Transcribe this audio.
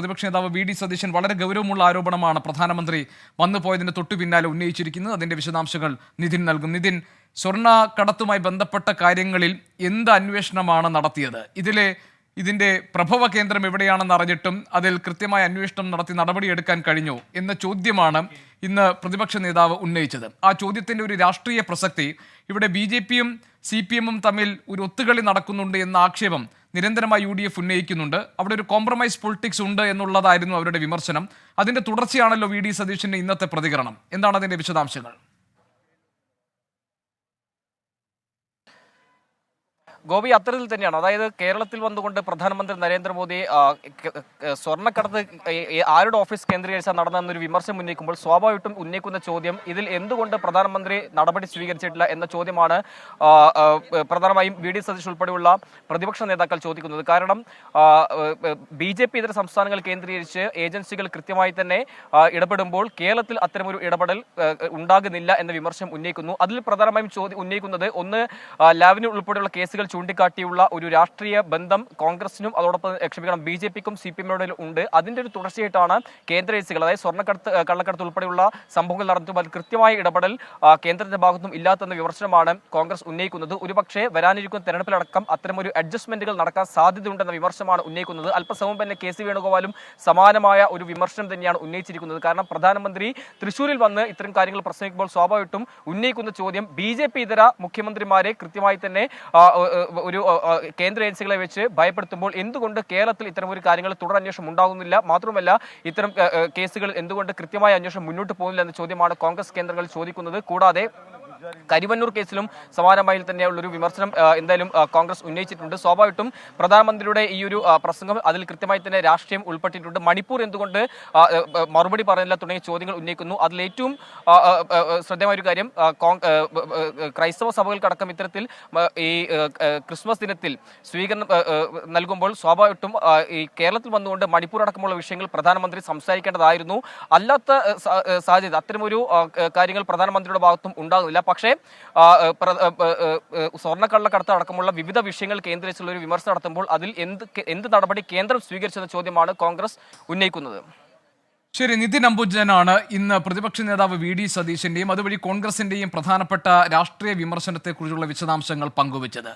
പ്രതിപക്ഷ നേതാവ് V D Satheesan വളരെ ഗൗരവമുള്ള ആരോപണമാണ് പ്രധാനമന്ത്രി വന്നു പോയതിന് തൊട്ടു പിന്നാലെ ഉന്നയിച്ചിരിക്കുന്നത്. അതിന്റെ വിശദാംശങ്ങൾ നിതിൻ നൽകും. നിതിൻ സ്വർണ കടത്തുമായി ബന്ധപ്പെട്ട കാര്യങ്ങളിൽ എന്ത് അന്വേഷണമാണ് നടത്തിയത്? ഇതിലെ ഇതിന്റെ പ്രഭവ കേന്ദ്രം എവിടെയാണെന്ന് അറിഞ്ഞിട്ടും അതിൽ കൃത്യമായ അന്വേഷണം നടത്തി നടപടിയെടുക്കാൻ കഴിഞ്ഞു എന്ന ചോദ്യമാണ് ഇന്ന് പ്രതിപക്ഷ നേതാവ് ഉന്നയിച്ചത്. ആ ചോദ്യത്തിന്റെ ഒരു രാഷ്ട്രീയ പ്രസക്തി ഇവിടെ ബി ജെ പിയും സി പി എമ്മും തമ്മിൽ ഒരു ഒത്തുകളി നടക്കുന്നുണ്ട് എന്ന ആക്ഷേപം നിരന്തരമായി യു ഡി എഫ് ഉന്നയിക്കുന്നുണ്ട്. അവിടെ ഒരു കോംപ്രമൈസ് പൊളിറ്റിക്സ് ഉണ്ട് എന്നുള്ളതായിരുന്നു അവരുടെ വിമർശനം. അതിന്റെ തുടർച്ചയാണല്ലോ വി ഡി സതീഷിന്റെ ഇന്നത്തെ പ്രതികരണം. എന്താണ് അതിന്റെ വിശദാംശങ്ങൾ? ഗോപി അത്തരത്തിൽ തന്നെയാണ്. അതായത് കേരളത്തിൽ വന്നുകൊണ്ട് പ്രധാനമന്ത്രി നരേന്ദ്രമോദി സ്വർണക്കടത്ത് ആരുടെ ഓഫീസ് കേന്ദ്രീകരിച്ചാൽ നടന്നതെന്നൊരു വിമർശനം ഉന്നയിക്കുമ്പോൾ സ്വാഭാവികമായിട്ടും ഉന്നയിക്കുന്ന ചോദ്യം ഇതിൽ എന്തുകൊണ്ട് പ്രധാനമന്ത്രി നടപടി സ്വീകരിച്ചിട്ടില്ല എന്ന ചോദ്യമാണ് പ്രധാനമായും വി ഡി സതീഷ് ഉൾപ്പെടെയുള്ള പ്രതിപക്ഷ നേതാക്കൾ ചോദിക്കുന്നത്. കാരണം ബി ജെ പി ഇതര സംസ്ഥാനങ്ങൾ കേന്ദ്രീകരിച്ച് ഏജൻസികൾ കൃത്യമായി തന്നെ ഇടപെടുമ്പോൾ കേരളത്തിൽ അത്തരമൊരു ഇടപെടൽ ഉണ്ടാകുന്നില്ല എന്ന വിമർശനം ഉന്നയിക്കുന്നു. അതിൽ പ്രധാനമായും ചോദ്യം ഉന്നയിക്കുന്നത് ഒന്ന് ലാവിന് ഉൾപ്പെടെയുള്ള കേസുകൾ ചൂണ്ടിക്കാട്ടിയുള്ള ഒരു രാഷ്ട്രീയ ബന്ധം കോൺഗ്രസിനും അതോടൊപ്പം ക്ഷമിക്കണം ബി ജെ പിക്കും സി പി എമ്മിനോടും ഉണ്ട്. അതിന്റെ ഒരു തുടർച്ചയായിട്ടാണ് കേന്ദ്ര ഏജൻസികൾ അതായത് സ്വർണക്കടത്ത് കള്ളക്കടത്ത് ഉൾപ്പെടെയുള്ള സംഭവങ്ങൾ നടത്തുമ്പോൾ കൃത്യമായ ഇടപെടൽ കേന്ദ്രത്തിന്റെ ഭാഗത്തും ഇല്ലാത്തെന്ന വിമർശനമാണ് കോൺഗ്രസ് ഉന്നയിക്കുന്നത്. ഒരുപക്ഷെ വരാനിരിക്കുന്ന തെരഞ്ഞെടുപ്പിലടക്കം ഒരു അഡ്ജസ്റ്റ്മെന്റുകൾ നടക്കാൻ സാധ്യതയുണ്ടെന്ന വിമർശനമാണ് ഉന്നയിക്കുന്നത്. അല്പസമയം തന്നെ കെ സി വേണുഗോപാലും സമാനമായ ഒരു വിമർശനം തന്നെയാണ് ഉന്നയിച്ചിരിക്കുന്നത്. കാരണം പ്രധാനമന്ത്രി തൃശൂരിൽ വന്ന് ഇത്തരം കാര്യങ്ങൾ പ്രസംഗിക്കുമ്പോൾ സ്വാഭാവികമായിട്ടും ഉന്നയിക്കുന്ന ചോദ്യം ബി ജെ പി ഇതര മുഖ്യമന്ത്രിമാരെ കൃത്യമായി തന്നെ ഒരു കേന്ദ്ര ഏജൻസികളെ വെച്ച് ഭയപ്പെടുത്തുമ്പോൾ എന്തുകൊണ്ട് കേരളത്തിൽ ഇത്തരം ഒരു കാര്യങ്ങൾ തുടരന്വേഷണം ഉണ്ടാകുന്നില്ല മാത്രമല്ല ഇത്തരം കേസുകൾ എന്തുകൊണ്ട് കൃത്യമായ അന്വേഷണം മുന്നോട്ട് പോകുന്നില്ല എന്ന ചോദ്യമാണ് കോൺഗ്രസ് കേന്ദ്രങ്ങൾ ചോദിക്കുന്നത്. കൂടാതെ കരിവന്നൂർ കേസിലും സമാനമായി തന്നെയുള്ള ഒരു വിമർശനം എന്തായാലും കോൺഗ്രസ് ഉന്നയിച്ചിട്ടുണ്ട്. സ്വാഭാവികമായിട്ടും പ്രധാനമന്ത്രിയുടെ ഈ ഒരു പ്രസംഗം അതിൽ കൃത്യമായി തന്നെ രാഷ്ട്രീയം ഉൾപ്പെട്ടിട്ടുണ്ട്. മണിപ്പൂർ എന്തുകൊണ്ട് മറുപടി പറയുന്നില്ല തുടങ്ങിയ ചോദ്യങ്ങൾ ഉന്നയിക്കുന്നു. ആ, ശ്രദ്ധേയമായ ഒരു കാര്യം ക്രൈസ്തവ സഭകൾക്കടക്കം ഇത്തരത്തിൽ ഈ ക്രിസ്മസ് ദിനത്തിൽ സ്വീകരണം നൽകുമ്പോൾ സ്വാഭാവികമായിട്ടും ഈ കേരളത്തിൽ വന്നുകൊണ്ട് മണിപ്പൂർ അടക്കമുള്ള വിഷയങ്ങൾ പ്രധാനമന്ത്രി സംസാരിക്കേണ്ടതായിരുന്നു. അല്ലാത്ത സാഹചര്യം അത്തരമൊരു കാര്യങ്ങൾ പ്രധാനമന്ത്രിയുടെ ഭാഗത്തും ഉണ്ടാകുന്നില്ല. പക്ഷേ സ്വർണക്കള്ളക്കടത്ത് അടക്കമുള്ള വിവിധ വിഷയങ്ങൾ കേന്ദ്രീകരിച്ചുള്ള ഒരു വിമർശനം നടത്തുമ്പോൾ അതിൽ എന്ത് എന്ത് നടപടി കേന്ദ്രം സ്വീകരിച്ചെന്ന ചോദ്യമാണ് കോൺഗ്രസ് ഉന്നയിക്കുന്നത്. ശരി നിതിൻ അംബുജനാണ് ഇന്ന് പ്രതിപക്ഷ നേതാവ് വി ഡി സതീശന്റെയും അതുവഴി കോൺഗ്രസിന്റെയും പ്രധാനപ്പെട്ട രാഷ്ട്രീയ വിമർശനത്തെക്കുറിച്ചുള്ള വിശദാംശങ്ങൾ പങ്കുവച്ചത്.